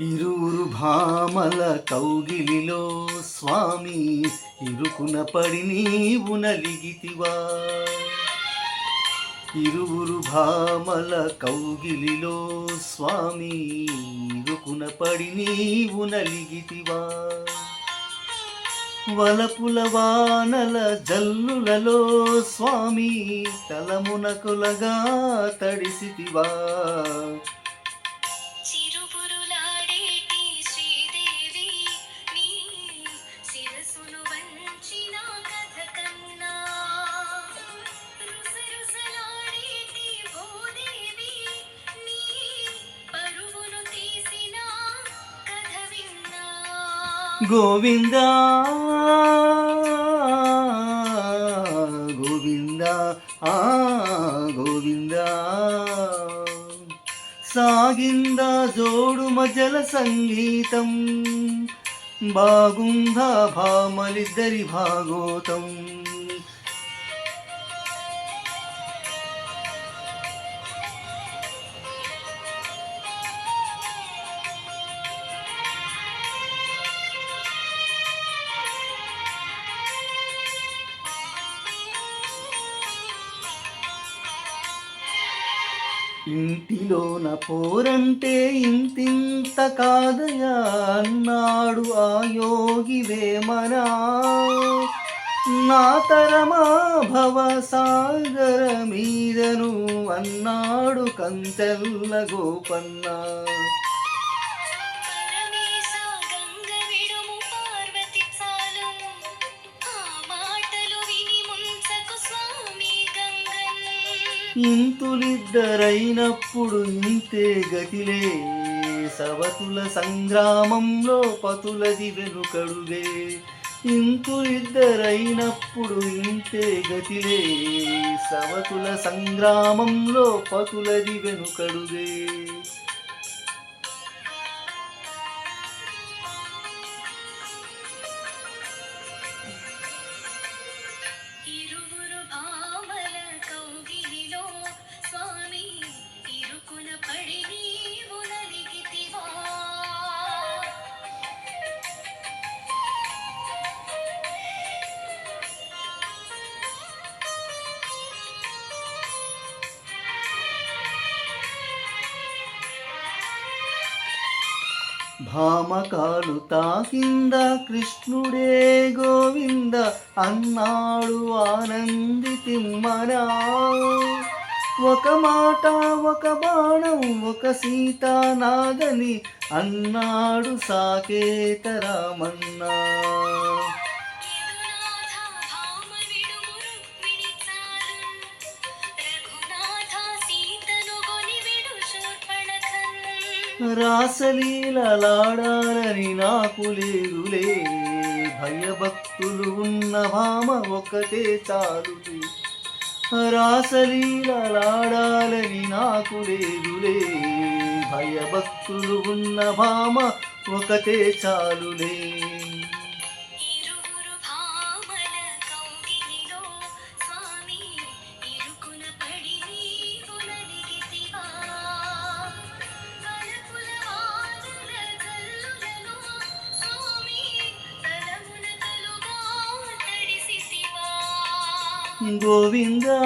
ఇరువురు భామల కౌగిలిలో స్వామి ఇరుకున పడి నీవు నలిగితివా. ఇరువురు భామల కౌగిలిలో స్వామి ఇరుకున పడి నీవు నలిగితివా. వలపుల వానల జల్లులలో స్వామి తలమునకులగా తడిసితివా. గోవింద గోవింద ఆ గోవింద. సాగింద జోడు మజల సంగీతం బాగుందా భామలిద్దరి భాగోతం. ఇంటిలోన పోరంటే ఇంతింత కాదయా అన్నాడు ఆ యోగి వేమనా. నా తరమా భవ సాగర మీదను అన్నాడు కంచెల్ల గోపన్నా. ఇంతులిద్దరైనప్పుడు ఇంతే గతిలే. సవతుల సంగ్రామంలో పతులది వెనుకడుగే ఇంతులిద్దరైనప్పుడు ఇంతే గతిలే. సవతుల సంగ్రామంలో పతులది వెనుకడుగే భామకాలు తాకింద కృష్ణుడే గోవింద అన్నాడు ఆనంది తిమ్మనా. ఒక మాట ఒక బాణం ఒక సీత నాగని అన్నాడు సాకేత రామన్నా. రాసలీలలాడాలని నాకు లేదులే. భయభక్తులు ఉన్న భామ ఒకటే చాలులే. రాసలీలలాడాలని నాకు లేదులే. భయభక్తులు ఉన్న భామ ఒకటే చాలులే. గోవిందా